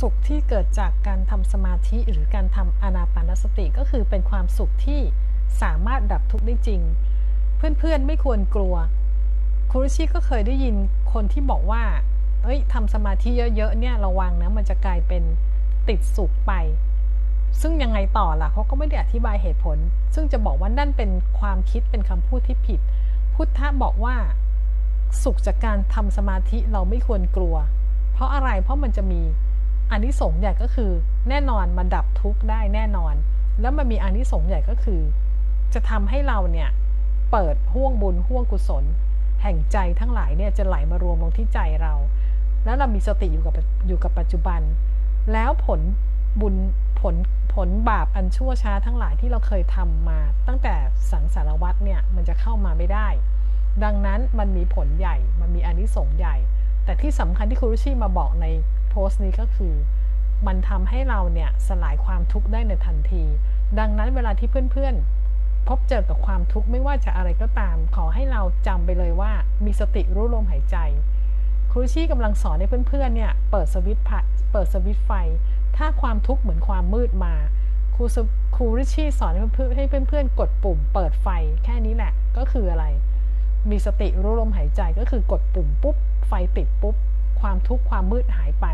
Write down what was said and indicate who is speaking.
Speaker 1: สุขที่เกิดจากการทำสมาธิหรือการทำอานาปานสติก็คือเป็นความสุขที่สามารถดับทุกข์ได้จริง เพื่อนๆไม่ควรกลัวคุรุชิก็เคยได้ยินคนที่บอกว่า เอ้ยทำสมาธิเยอะๆเนี่ยระวังนะมันจะกลายเป็นติดสุขไป ซึ่งยังไงต่อล่ะเขาก็ไม่ได้อธิบายเหตุผล ซึ่งจะบอกว่านั่นเป็นความคิดเป็นคำพูดที่ผิด พุทธะบอกว่า สุขจากการทำสมาธิเราไม่ควรกลัว เพราะอะไรเพราะมันจะมี อานิสงส์ใหญ่ก็คือ แน่นอนมันดับทุกข์ได้แน่นอน แล้วมันมีอานิสงส์ใหญ่ก็คือ จะทำให้เราเนี่ยเปิดห่วงบุญห่วงกุศล แห่งใจทั้งหลายเนี่ยจะไหลมารวมลงที่ใจเรา แล้วเรามีสติอยู่กับอยู่กับปัจจุบัน แล้วผลบุญผลผลบาปอันชั่วช้าทั้งหลายที่เราเคยทำมา ตั้งแต่สังสารวัตเนี่ยมันจะเข้ามาไม่ได้ ดังนั้นมันมีผลใหญ่มันมีอานิสงส์ใหญ่ แต่ที่สำคัญที่ครูรุชิมาบอกใน โพสต์นี้ก็คือ มันทำให้เราเนี่ยสลายความทุกข์ได้ในทันที ดังนั้นเวลาที่เพื่อนๆ พบเจอกับความทุกข์ไม่ว่าจะอะไรก็ตาม ขอให้เราจำไปเลยว่ามีสติรู้ลมหายใจ ครูชี่กำลังสอนให้เพื่อนๆเนี่ยเปิดสวิตช์เปิดสวิตช์ไฟ ถ้าความทุกข์เหมือนความมืดมาครูครูริชี่สอนให้เพื่อนให้เพื่อนๆ กดปุ่มเปิดไฟแค่นี้แหละก็คืออะไร มีสติรู้ลมหายใจก็คือกดปุ่มปุ๊บ ไฟติดปุ๊บ ความทุกข์ความมืดหายไป